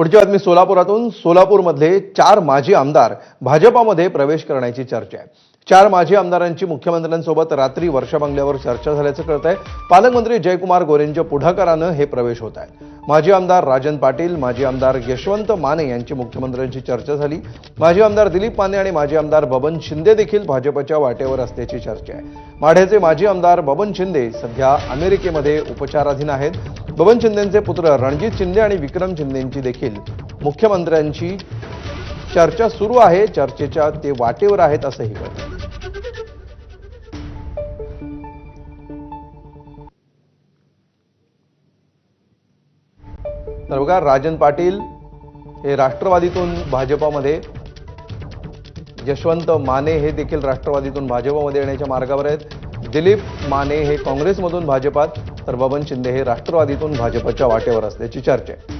पुढची बातमी सोलापुरातून सोलापूरमधले चार माजी आमदार भाजपामध्ये प्रवेश करण्याची चर्चा आहे. चार माजी आमदारांची मुख्यमंत्र्यांसोबत रात्री वर्षा बंगल्यावर चर्चा झाल्याचं कळत आहे पालकमंत्री जयकुमार गोरेंच्या पुढाकारानं हे प्रवेश होत आहेत. माजी आमदार राजन पाटील माजी आमदार यशवंत माने यांची मुख्यमंत्र्यांची चर्चा झाली. माजी आमदार दिलीप माने आणि माजी आमदार बबन शिंदे देखील भाजपच्या वाटेवर असल्याची चर्चा आहे. माढ्याचे माजी आमदार बबन शिंदे सध्या अमेरिकेमध्ये उपचाराधीन आहेत. बबन शिंदेचे पुत्र रणजित शिंदे आणि विक्रम शिंदेंची देखील मुख्यमंत्र्यांची चर्चा सुरू आहे. चर्चेच्या ते वाटेवर आहेत असंही कळतं. तर बघा राजन पाटील हे राष्ट्रवादीतून भाजपामध्ये यशवंत माने हे देखील राष्ट्रवादीतून भाजपामध्ये येण्याच्या मार्गावर आहेत. दिलीप माने हे काँग्रेसमधून भाजपात तर बबन शिंदे हे राष्ट्रवादीतून भाजपच्या वाटेवर असल्याची चर्चा आहे.